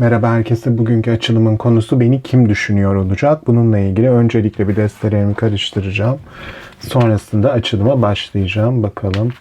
Merhaba herkese. Bugünkü açılımın konusu beni kim düşünüyor olacak. Bununla ilgili öncelikle bir destelerimi karıştıracağım. Sonrasında açılıma başlayacağım. Bakalım.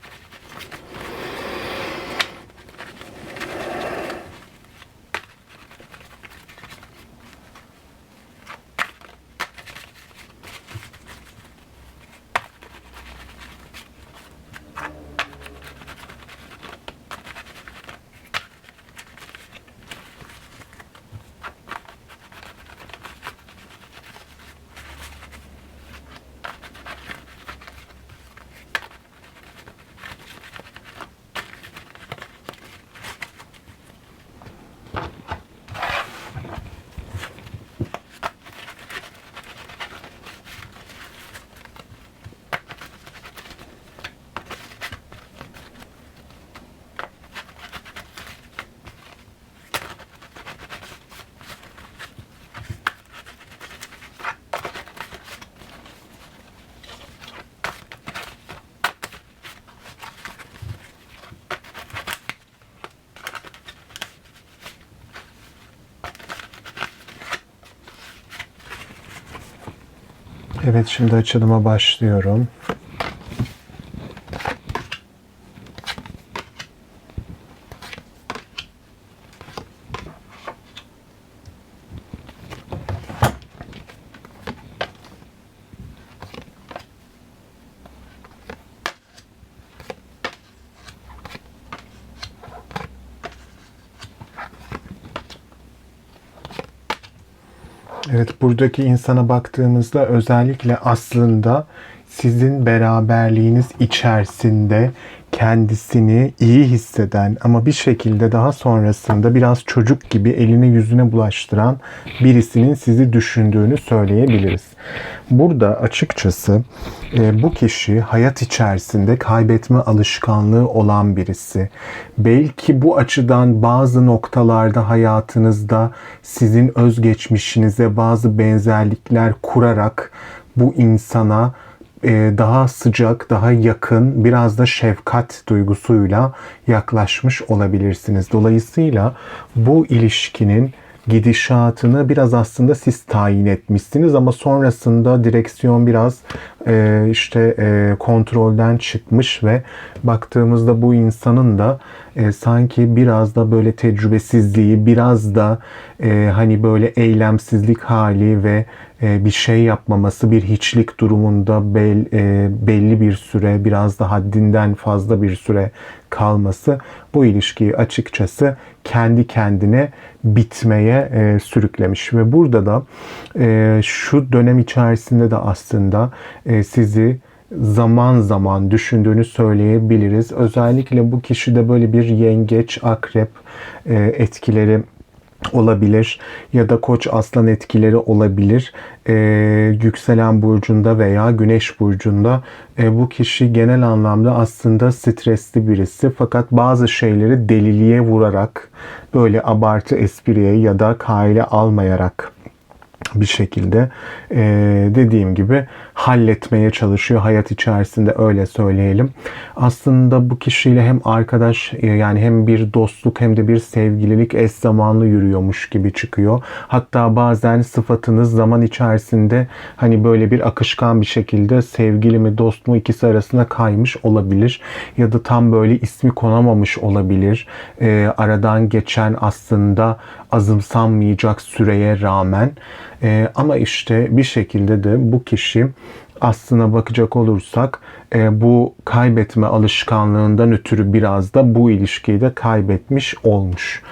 Evet şimdi açılıma başlıyorum. Evet buradaki insana baktığımızda özellikle aslında sizin beraberliğiniz içerisinde kendisini iyi hisseden ama bir şekilde daha sonrasında biraz çocuk gibi eline yüzüne bulaştıran birisinin sizi düşündüğünü söyleyebiliriz. Burada açıkçası e, bu kişi hayat içerisinde kaybetme alışkanlığı olan birisi. Belki bu açıdan bazı noktalarda hayatınızda sizin özgeçmişinize bazı benzerlikler kurarak bu insana daha sıcak, daha yakın, biraz da şefkat duygusuyla yaklaşmış olabilirsiniz. Dolayısıyla bu ilişkinin gidişatını biraz aslında siz tayin etmişsiniz ama sonrasında direksiyon biraz e, işte e, kontrolden çıkmış ve baktığımızda bu insanın da e, sanki biraz da böyle tecrübesizliği, biraz da hani böyle eylemsizlik hali ve bir şey yapmaması, bir hiçlik durumunda bel, belli bir süre, biraz da haddinden fazla bir süre kalması bu ilişkiyi açıkçası kendi kendine bitmeye e, sürüklemiş. Ve burada da e, şu dönem içerisinde de aslında sizi zaman zaman düşündüğünü söyleyebiliriz. Özellikle bu kişide böyle bir yengeç, akrep e, etkileri olabilir ya da koç aslan etkileri olabilir. Ee, yükselen burcunda veya güneş burcunda e, bu kişi genel anlamda aslında stresli birisi fakat bazı şeyleri deliliğe vurarak böyle abartı espriye ya da kaile almayarak bir şekilde e, dediğim gibi halletmeye çalışıyor hayat içerisinde öyle söyleyelim. Aslında bu kişiyle hem arkadaş e, yani hem bir dostluk hem de bir sevgililik eş zamanlı yürüyormuş gibi çıkıyor. Hatta bazen sıfatınız zaman içerisinde hani böyle bir akışkan bir şekilde sevgili mi dost mu ikisi arasında kaymış olabilir. Ya da tam böyle ismi konamamış olabilir. E, aradan geçen aslında azımsanmayacak süreye rağmen e, ama işte bir şekilde de bu kişi aslına bakacak olursak e, bu kaybetme alışkanlığından ötürü biraz da bu ilişkiyi de kaybetmiş olmuş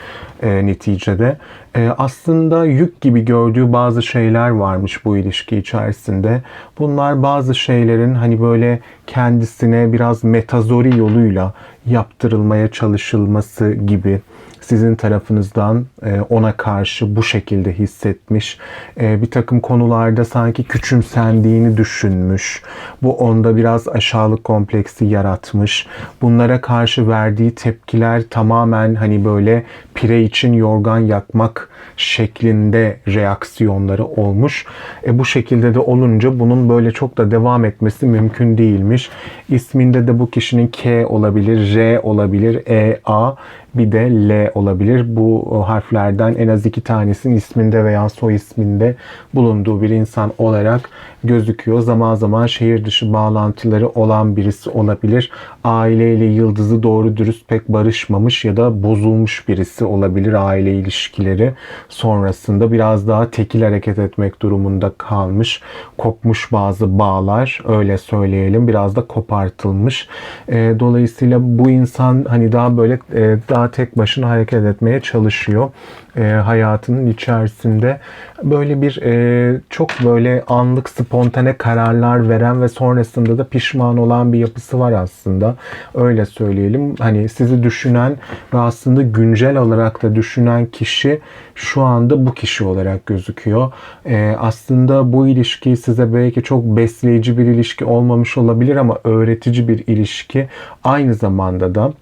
e, neticede. E, aslında yük gibi gördüğü bazı şeyler varmış bu ilişki içerisinde. Bunlar bazı şeylerin hani böyle kendisine biraz metazori yoluyla yaptırılmaya çalışılması gibi sizin tarafınızdan e, ona karşı bu şekilde hissetmiş. E, bir takım konularda sanki küçümsendiğini düşünmüş. Bu onda biraz aşağılık kompleksi yaratmış. Bunlara karşı verdiği tepkiler tamamen hani böyle pire için yorgan yakmak şeklinde reaksiyonları olmuş. E, bu şekilde de olunca bunun böyle çok da devam etmesi mümkün değilmiş. İsminde de bu kişinin K olabilir, R olabilir, E, A bir de L olabilir. Bu e, harflerden en az iki tanesinin isminde veya soy isminde bulunduğu bir insan olarak gözüküyor. Zaman zaman şehir dışı bağlantıları olan birisi olabilir. Aileyle yıldızı doğru dürüst pek barışmamış ya da bozulmuş birisi olabilir aile ilişkileri sonrasında biraz daha tekil hareket etmek durumunda kalmış. Kopmuş bazı bağlar öyle söyleyelim. Biraz da kopartılmış. E, dolayısıyla bu insan hani daha böyle e, daha tek başına hareket etmeye çalışıyor. E, hayatının içerisinde böyle bir e, çok böyle anlık spontane kararlar veren ve sonrasında da pişman olan bir yapısı var aslında. Öyle söyleyelim. Hani sizi düşünen ve aslında güncel olarak da düşünen kişi şu anda bu kişi olarak gözüküyor. E, aslında bu ilişki size belki çok besleyici bir ilişki olmamış olabilir ama öğretici bir ilişki. Aynı zamanda da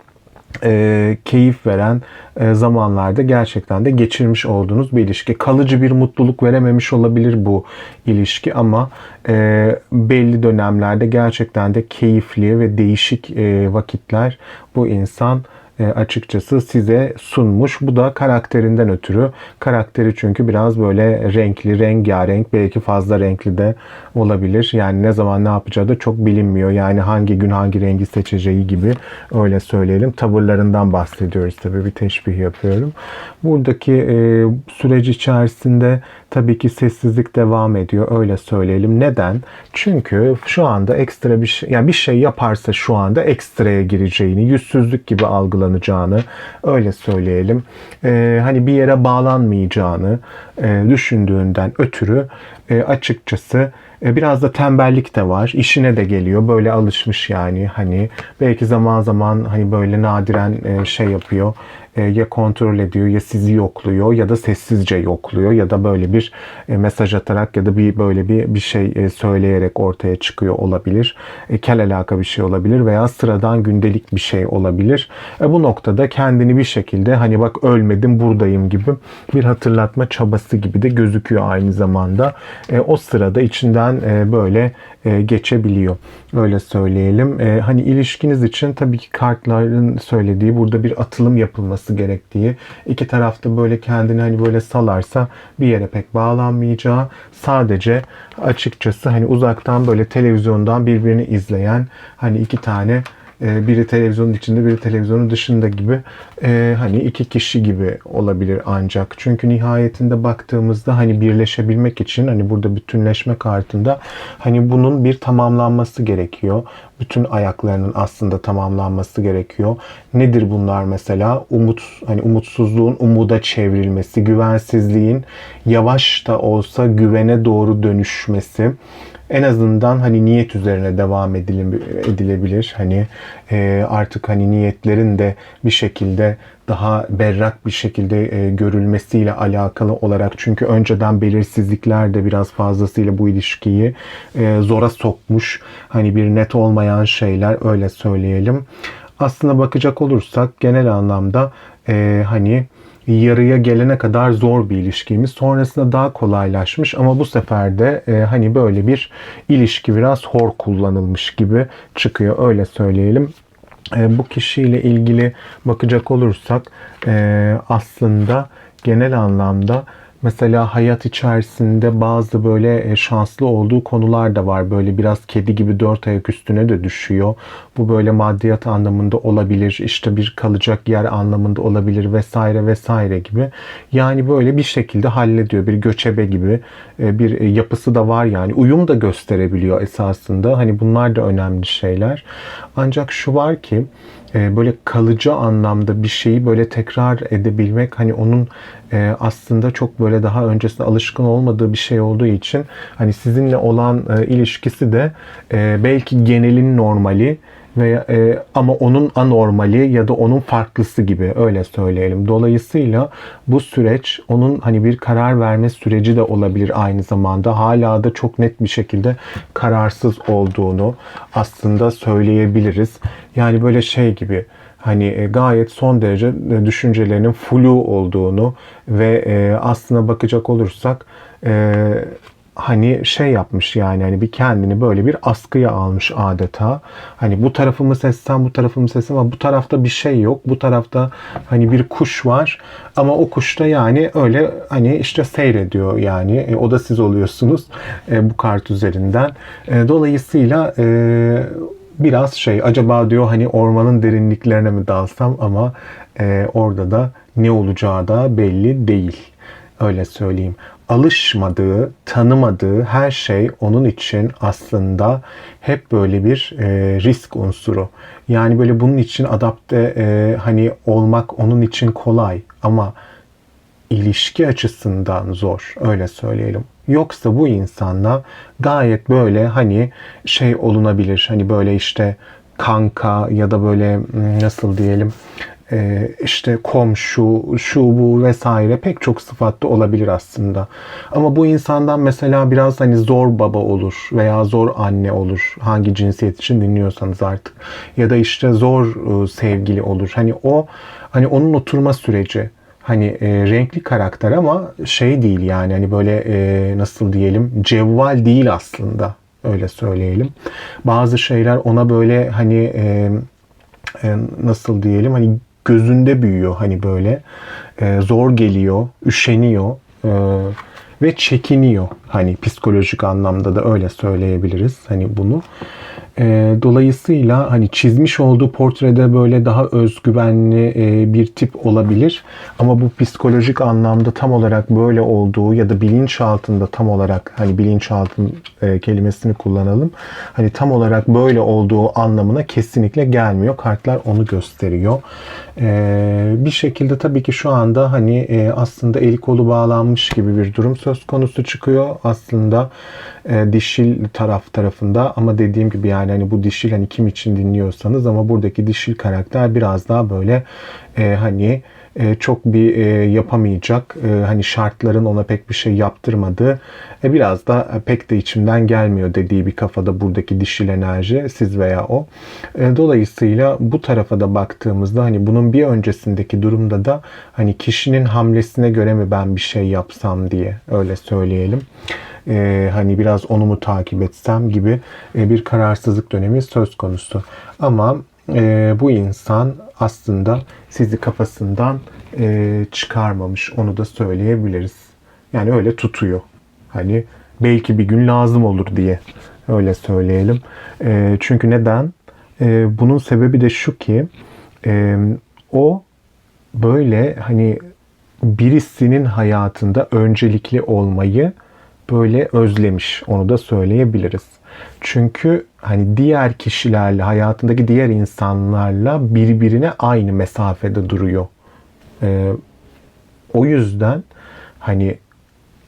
e, keyif veren e, zamanlarda gerçekten de geçirmiş olduğunuz bir ilişki. Kalıcı bir mutluluk verememiş olabilir bu ilişki ama e, belli dönemlerde gerçekten de keyifli ve değişik e, vakitler bu insan açıkçası size sunmuş. Bu da karakterinden ötürü. Karakteri çünkü biraz böyle renkli, rengarenk, belki fazla renkli de olabilir. Yani ne zaman ne yapacağı da çok bilinmiyor. Yani hangi gün hangi rengi seçeceği gibi öyle söyleyelim. Tavırlarından bahsediyoruz tabii bir teşbih yapıyorum. Buradaki e, süreç içerisinde tabii ki sessizlik devam ediyor öyle söyleyelim. Neden? Çünkü şu anda ekstra bir şey yani bir şey yaparsa şu anda ekstraya gireceğini, yüzsüzlük gibi algılanacağını öyle söyleyelim. Ee, hani bir yere bağlanmayacağını e, düşündüğünden ötürü e, açıkçası Biraz da tembellik de var. İşine de geliyor. Böyle alışmış yani. Hani belki zaman zaman hani böyle nadiren e, şey yapıyor. E, ya kontrol ediyor ya sizi yokluyor ya da sessizce yokluyor ya da böyle bir mesaj atarak ya da bir böyle bir bir şey söyleyerek ortaya çıkıyor olabilir. Kel alaka bir şey olabilir veya sıradan gündelik bir şey olabilir. Bu noktada kendini bir şekilde hani bak ölmedim buradayım gibi bir hatırlatma çabası gibi de gözüküyor aynı zamanda. O sırada içinden böyle geçebiliyor. Öyle söyleyelim. Hani ilişkiniz için tabii ki kartların söylediği burada bir atılım yapılması gerektiği, iki tarafta böyle kendini hani böyle salarsa bir yere pek bağlanmayacağı, sadece açıkçası hani uzaktan böyle televizyondan birbirini izleyen hani iki tane e, biri televizyonun içinde biri televizyonun dışında gibi e, hani iki kişi gibi olabilir ancak. Çünkü nihayetinde baktığımızda hani birleşebilmek için hani burada bütünleşme kartında hani bunun bir tamamlanması gerekiyor. Bütün ayaklarının aslında tamamlanması gerekiyor. Nedir bunlar mesela? Umut hani umutsuzluğun umuda çevrilmesi, güvensizliğin yavaş da olsa güvene doğru dönüşmesi en azından hani niyet üzerine devam edilebilir. Hani e, artık hani niyetlerin de bir şekilde daha berrak bir şekilde e, görülmesiyle alakalı olarak çünkü önceden belirsizlikler de biraz fazlasıyla bu ilişkiyi e, zora sokmuş. Hani bir net olmayan şeyler öyle söyleyelim. Aslında bakacak olursak genel anlamda e, hani yarıya gelene kadar zor bir ilişkimiz. Sonrasında daha kolaylaşmış ama bu sefer de e, hani böyle bir ilişki biraz hor kullanılmış gibi çıkıyor öyle söyleyelim. E, bu kişiyle ilgili bakacak olursak e, aslında genel anlamda Mesela hayat içerisinde bazı böyle e, şanslı olduğu konular da var. Böyle biraz kedi gibi dört ayak üstüne de düşüyor. Bu böyle maddiyat anlamında olabilir. işte bir kalacak yer anlamında olabilir vesaire vesaire gibi. Yani böyle bir şekilde hallediyor. Bir göçebe gibi e, bir e, yapısı da var yani. Uyum da gösterebiliyor esasında. Hani bunlar da önemli şeyler. Ancak şu var ki böyle kalıcı anlamda bir şeyi böyle tekrar edebilmek hani onun e, aslında çok böyle daha öncesinde alışkın olmadığı bir şey olduğu için hani sizinle olan e, ilişkisi de belki genelin normali veya e, ama onun anormali ya da onun farklısı gibi öyle söyleyelim. Dolayısıyla bu süreç onun hani bir karar verme süreci de olabilir aynı zamanda. Hala da çok net bir şekilde kararsız olduğunu aslında söyleyebiliriz. Yani böyle şey gibi hani e, gayet son derece e, düşüncelerinin flu olduğunu ve e, aslına bakacak olursak hani şey yapmış yani hani bir kendini böyle bir askıya almış adeta. Hani bu tarafımı seçsem bu tarafımı seçsem ama bu tarafta bir şey yok. Bu tarafta hani bir kuş var ama o kuş da yani öyle hani işte seyrediyor yani. E, o da siz oluyorsunuz e, bu kart üzerinden. E, dolayısıyla e, biraz şey acaba diyor hani ormanın derinliklerine mi dalsam ama e, orada da ne olacağı da belli değil. Öyle söyleyeyim. Alışmadığı, tanımadığı her şey onun için aslında hep böyle bir e, risk unsuru. Yani böyle bunun için adapte e, hani olmak onun için kolay ama ilişki açısından zor öyle söyleyelim. Yoksa bu insanla gayet böyle hani şey olunabilir. Hani böyle işte kanka ya da böyle hmm, nasıl diyelim e, işte komşu, şu bu vesaire pek çok sıfatlı olabilir aslında. Ama bu insandan mesela biraz hani zor baba olur veya zor anne olur. Hangi cinsiyet için dinliyorsanız artık. Ya da işte zor e, sevgili olur. Hani o hani onun oturma süreci hani e, renkli karakter ama şey değil yani hani böyle e, nasıl diyelim cevval değil aslında öyle söyleyelim. Bazı şeyler ona böyle hani e, e, nasıl diyelim hani gözünde büyüyor hani böyle e, zor geliyor, üşeniyor e, ve çekiniyor hani psikolojik anlamda da öyle söyleyebiliriz hani bunu. E, dolayısıyla hani çizmiş olduğu portrede böyle daha özgüvenli e, bir tip olabilir. Ama bu psikolojik anlamda tam olarak böyle olduğu ya da bilinç altında tam olarak hani bilinçaltı e, kelimesini kullanalım. Hani tam olarak böyle olduğu anlamına kesinlikle gelmiyor. Kartlar onu gösteriyor. E, bir şekilde tabii ki şu anda hani e, aslında eli kolu bağlanmış gibi bir durum söz konusu çıkıyor. Aslında e, dişil taraf tarafında ama dediğim gibi yani hani bu dişil hani kim için dinliyorsanız ama buradaki dişil karakter biraz daha böyle e, hani e, çok bir e, yapamayacak e, hani şartların ona pek bir şey yaptırmadığı e, biraz da e, pek de içimden gelmiyor dediği bir kafada buradaki dişil enerji siz veya o. E, dolayısıyla bu tarafa da baktığımızda hani bunun bir öncesindeki durumda da hani kişinin hamlesine göre mi ben bir şey yapsam diye öyle söyleyelim e, hani biraz onu mu takip etsem gibi e, bir kararsızlık dönemi söz konusu. Ama e, bu insan aslında sizi kafasından e, çıkarmamış onu da söyleyebiliriz. Yani öyle tutuyor. Hani belki bir gün lazım olur diye öyle söyleyelim. E, çünkü neden? E, bunun sebebi de şu ki e, o böyle hani birisinin hayatında öncelikli olmayı böyle özlemiş. Onu da söyleyebiliriz. Çünkü hani diğer kişilerle, hayatındaki diğer insanlarla birbirine aynı mesafede duruyor. Ee, o yüzden hani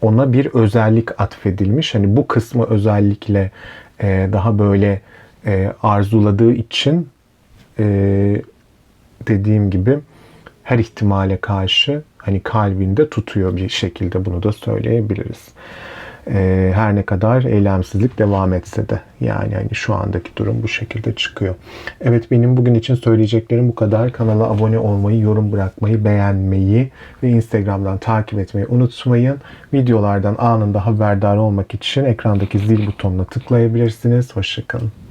ona bir özellik atfedilmiş. Hani bu kısmı özellikle e, daha böyle e, arzuladığı için e, dediğim gibi her ihtimale karşı hani kalbinde tutuyor bir şekilde bunu da söyleyebiliriz. E, her ne kadar eylemsizlik devam etse de yani hani şu andaki durum bu şekilde çıkıyor. Evet benim bugün için söyleyeceklerim bu kadar. Kanala abone olmayı, yorum bırakmayı, beğenmeyi ve Instagram'dan takip etmeyi unutmayın. Videolardan anında haberdar olmak için ekrandaki zil butonuna tıklayabilirsiniz. Hoşçakalın.